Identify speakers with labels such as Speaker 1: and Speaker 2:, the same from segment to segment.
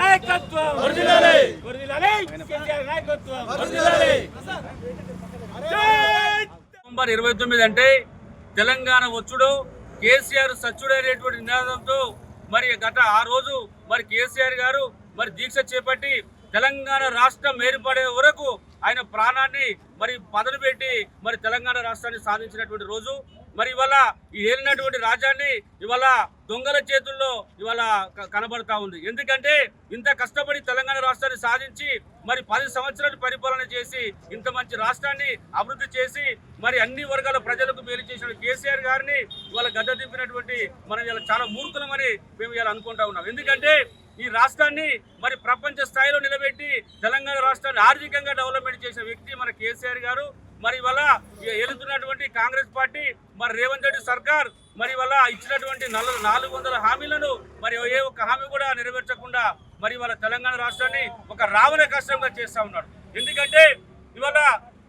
Speaker 1: నాయకత్వం నవంబర్ ఇరవై తొమ్మిది అంటే తెలంగాణ వచ్చుడు కేసీఆర్ సచ్చుడు అనేటువంటి నినాదంతో మరి గత ఆ రోజు మరి కేసీఆర్ గారు మరి దీక్ష చేపట్టి తెలంగాణ రాష్ట్రం ఏర్పడే వరకు ఆయన ప్రాణాన్ని మరి పదను పెట్టి మరి తెలంగాణ రాష్ట్రాన్ని సాధించినటువంటి రోజు. మరి ఇవాళ ఈ ఏలినటువంటి రాజ్యాన్ని ఇవాళ దొంగల చేతుల్లో ఇవాళ క- కనబడతా ఉంది. ఎందుకంటే ఇంత కష్టపడి తెలంగాణ రాష్ట్రాన్ని సాధించి మరి పది సంవత్సరాలు పరిపాలన చేసి ఇంత మంచి రాష్ట్రాన్ని అభివృద్ధి చేసి మరి అన్ని వర్గాల ప్రజలకు మేలు చేసిన కేసీఆర్ గారిని ఇవాళ గద్ద దింపినటువంటి మనం ఇలా చాలా మూర్ఖులమని మేము ఇలా అనుకుంటా ఉన్నాం. ఎందుకంటే ఈ రాష్ట్రాన్ని మరి ప్రపంచ స్థాయిలో నిలబెట్టి తెలంగాణ రాష్ట్రాన్ని ఆర్థికంగా డెవలప్మెంట్ చేసిన వ్యక్తి మన కేసీఆర్ గారు. మరి వల్ల ఎదుగుతున్నటువంటి కాంగ్రెస్ పార్టీ మరి రేవంత్ రెడ్డి సర్కార్ మరి వల్ల ఇచ్చినటువంటి నల- నాలుగు వందల హామీలను మరి ఏ ఒక్క హామీ కూడా నెరవేర్చకుండా మరి ఇవాళ తెలంగాణ రాష్ట్రాన్ని ఒక రావణ కష్టంగా చేస్తా ఉన్నాడు. ఎందుకంటే ఇవాళ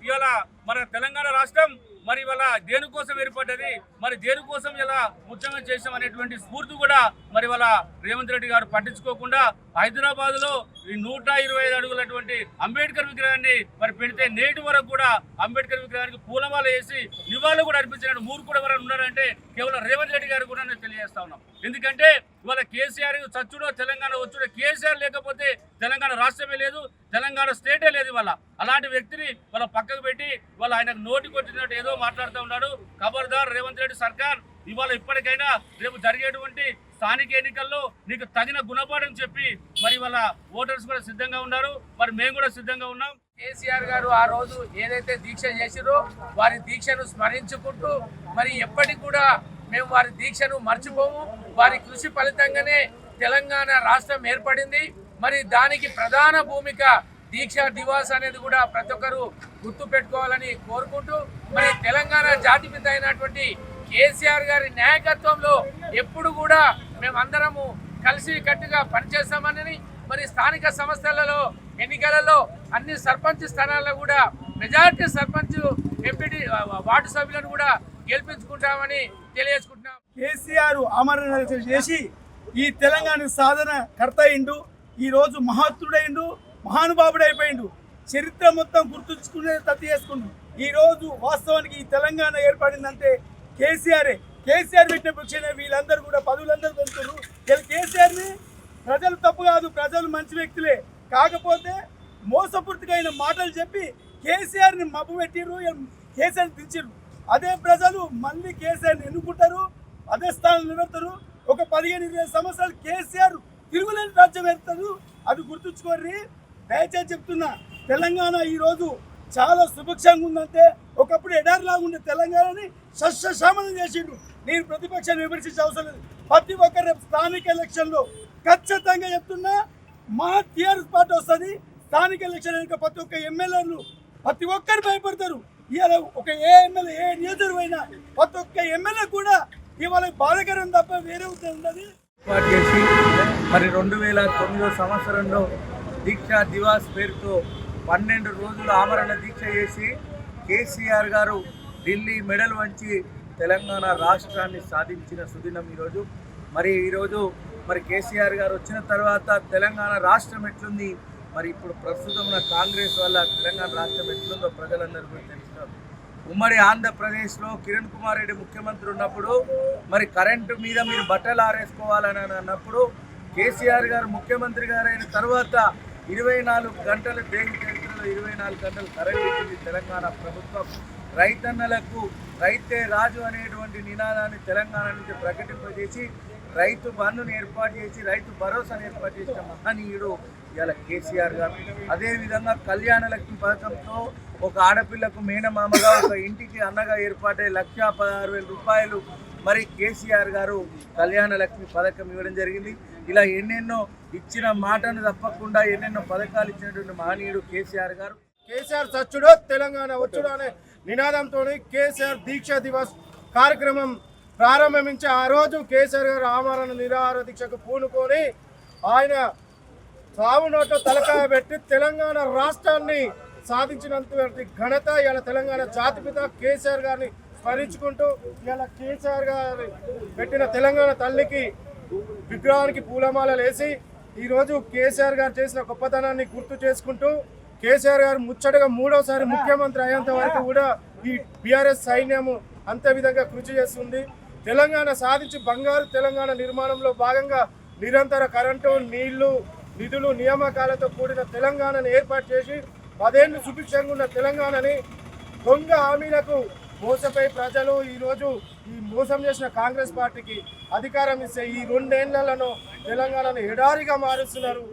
Speaker 1: ఇవాళ మన తెలంగాణ రాష్ట్రం మరి ఇవాళ దేనికోసం ఏర్పడ్డది? మరి దేనికోసం ఇలా ముఖ్యంగా చేసాం అనేటువంటి స్ఫూర్తి కూడా మరి ఇవాళ రేవంత్ రెడ్డి గారు పట్టించుకోకుండా హైదరాబాద్లో ఈ నూట ఇరవై ఐదు అడుగులటువంటి అంబేద్కర్ విగ్రహాన్ని మరి పెడితే నేటి వరకు కూడా అంబేద్కర్ విగ్రహానికి పూలమాల వేసి నివాళులు కూడా అర్పించారు మూడు కూడా ఎవరైనా ఉన్నారంటే కేవలం రేవంత్ రెడ్డి గారు కూడా నేను తెలియజేస్తా ఉన్నాం. ఎందుకంటే ఇవాళ కేసీఆర్ చచ్చుడో తెలంగాణ వచ్చుడో కేసీఆర్ లేకపోతే తెలంగాణ రాష్ట్రమే లేదు తెలంగాణ స్టేటే లేదు ఇవాళ. అలాంటి వ్యక్తిని వాళ్ళ పక్కకు పెట్టి వాళ్ళ ఆయనకు నోటి కొట్టినట్టు ఏదో మాట్లాడుతూ ఉన్నాడు. ఖబర్దార్ రేవంత్ రెడ్డి సర్కార్ ఇవాళ ఇప్పటికైనా రేపు జరిగేటువంటి స్థానిక ఎన్నికల్లో నీకు తగిన గుణపాఠం చెప్పి మరి వాళ్ళ ఓటర్స్ కూడా సిద్ధంగా ఉన్నారు. మరి మేము కూడా సిద్ధంగా ఉన్నాం.
Speaker 2: కేసీఆర్ గారు ఆ రోజు ఏదైతే దీక్ష చేసిరో వారి దీక్షను స్మరించుకుంటూ మరి ఎప్పటికి కూడా మేము వారి దీక్షను మర్చిపోము. వారి కృషి ఫలితంగానే తెలంగాణ రాష్ట్రం ఏర్పడింది. మరి దానికి ప్రధాన భూమిక దీక్ష దివాస్ అనేది కూడా ప్రతి ఒక్కరు గుర్తు పెట్టుకోవాలని కోరుకుంటూ మరి తెలంగాణ జాతిపిత అయినటువంటి కేసీఆర్ గారి నాయకత్వంలో ఎప్పుడు కూడా మేమందరము కలిసి కట్టుగా పనిచేస్తామని మరి స్థానిక సంస్థలలో ఎన్నికలలో అన్ని సర్పంచ్ స్థానాల్లో కూడా మెజార్టీ సర్పంచ్ ఎంపీటీ వార్డు సభ్యులను కూడా గెలిపించుకుంటామని తెలియజేసుకుంటున్నాం.
Speaker 3: కేసీఆర్ ఆమరణ చేసి ఈ తెలంగాణ సాధన కర్త అయిండు ఈ రోజు మహానుభావుడు అయిపోయిండు. చరిత్ర మొత్తం గుర్తుంచుకునే తత్తి చేసుకుండు. ఈరోజు వాస్తవానికి ఈ తెలంగాణ ఏర్పడిందంటే కేసీఆరే. కేసీఆర్ పెట్టిన పక్షాన వీళ్ళందరూ కూడా పదవులందరూ పొందుతున్నారు వీళ్ళు కేసీఆర్ని ప్రజలు తప్పు కాదు ప్రజలు మంచి వ్యక్తులే. కాకపోతే మోసపూర్తిగా అయిన మాటలు చెప్పి కేసీఆర్ని మబ్బు పెట్టిరు కేసీఆర్ని దించిర్రు. అదే ప్రజలు మళ్ళీ కేసీఆర్ని ఎన్నుకుంటారు అదే స్థానం నిలబెడతారు. ఒక పదిహేను ఇరవై సంవత్సరాలు కేసీఆర్ తిరుగులేని రాజ్యం ఎత్తారు అది గుర్తుంచుకోర్రి. దయచేసి చెప్తున్నా తెలంగాణ ఈరోజు చాలా సుభిక్షంగా ఉందంటే ఒకప్పుడు ఎడారిలాగా ఉండే తెలంగాణని సస్యశామనం చేసిండు నేను ప్రతిపక్షాన్ని విమర్శించే అవసరం లేదు. ప్రతి ఒక్కరు రేపు స్థానిక ఎలక్షన్లో ఖచ్చితంగా చెప్తున్నా మా టీఆర్ఎస్ పార్టీ వస్తుంది స్థానిక ఎలక్షన్ వెనుక ప్రతి ఒక్క ఎమ్మెల్యేలు ప్రతి ఒక్కరు భయపడతారు. ఇవాళ ఒక ఏ ఎమ్మెల్యే ఏ నియోజకవర్గం అయినా ప్రతి ఒక్క ఎమ్మెల్యే కూడా ఇవాళ బాధకరం తప్ప వేరే
Speaker 4: ఉంటుంది మరి రెండు వేల తొమ్మిదో సంవత్సరంలో దీక్ష దివాస్ పేరుతో పన్నెండు రోజులు ఆమరణ దీక్ష చేసి కేసీఆర్ గారు ఢిల్లీ మెడల్ వంచి తెలంగాణ రాష్ట్రాన్ని సాధించిన సుదినం ఈరోజు. మరి ఈరోజు మరి కేసీఆర్ గారు వచ్చిన తర్వాత తెలంగాణ రాష్ట్రం ఎట్లుంది? మరి ఇప్పుడు ప్రస్తుతం ఉన్న కాంగ్రెస్ వల్ల తెలంగాణ రాష్ట్రం ఎట్లుందో ప్రజలందరూ కూడా తెలుస్తారు. ఉమ్మడి ఆంధ్రప్రదేశ్లో కిరణ్ కుమార్ రెడ్డి ముఖ్యమంత్రి ఉన్నప్పుడు మరి కరెంటు మీద మీరు బట్టలు ఆరేసుకోవాలని అన్నప్పుడు కేసీఆర్ గారు ముఖ్యమంత్రి గారైన తర్వాత ఇరవై నాలుగు గంటలు దేశ చరిత్రలో ఇరవై నాలుగు గంటలు కరెంట్ ఇచ్చింది తెలంగాణ ప్రభుత్వం. రైతన్నలకు రైతే రాజు అనేటువంటి నినాదాన్ని తెలంగాణ నుంచి ప్రకటింపజేసి రైతు బంధును ఏర్పాటు చేసి రైతు భరోసాను ఏర్పాటు చేసిన మహనీయుడు ఇవాళ కేసీఆర్ గారు. అదేవిధంగా కళ్యాణ లక్ష్మి పథకంతో ఒక ఆడపిల్లకు మేనమామగా ఒక ఇంటికి అన్నగా ఏర్పాటై లక్ష పదహారు వేల రూపాయలు. మరి కేసీఆర్ గారు కళ్యాణ లక్ష్మి పథకం ఇవ్వడం జరిగింది. ఇలా ఎన్నెన్నో ఇచ్చిన మాటను తప్పకుండా ఎన్నెన్నో పథకాలు ఇచ్చినటువంటి మహనీయుడు కేసీఆర్ గారు.
Speaker 5: కేసీఆర్ సచ్చుడు తెలంగాణ వచ్చుడు అనే నినాదంతో కేసీఆర్ దీక్ష దివస్ కార్యక్రమం ప్రారంభించి ఆ రోజు కేసీఆర్ గారు ఆమరణ నిరాహార దీక్షకు పూనుకొని ఆయన సాగు నోట్లో తలకాయ పెట్టి తెలంగాణ రాష్ట్రాన్ని సాధించినంత ఘనత ఇలా తెలంగాణ జాతిపిత కేసీఆర్ గారిని స్మరించుకుంటూ ఇలా కేసీఆర్ గారి పెట్టిన తెలంగాణ తల్లికి విగ్రహానికి పూలమాలలు వేసి ఈరోజు కేసీఆర్ గారు చేసిన గొప్పతనాన్ని గుర్తు చేసుకుంటూ కేసీఆర్ గారు ముచ్చటగా మూడవసారి ముఖ్యమంత్రి అయ్యేంత వరకు కూడా ఈ బీఆర్ఎస్ సైన్యము అంతే విధంగా కృషి చేస్తుంది. తెలంగాణ సాధించి బంగారు తెలంగాణ నిర్మాణంలో భాగంగా నిరంతర కరెంటు నీళ్ళు నిధులు నియామకాలతో కూడిన తెలంగాణను ఏర్పాటు చేసి పదేళ్ళు సుభిక్షంగా ఉన్న తెలంగాణని దొంగ హామీలకు మోసపై ప్రజలు ఈరోజు ఈ మోసం చేసిన కాంగ్రెస్ పార్టీకి అధికారం ఇస్తే ఈ రెండేళ్ళలో తెలంగాణను ఎడారిగా మారుస్తున్నారు.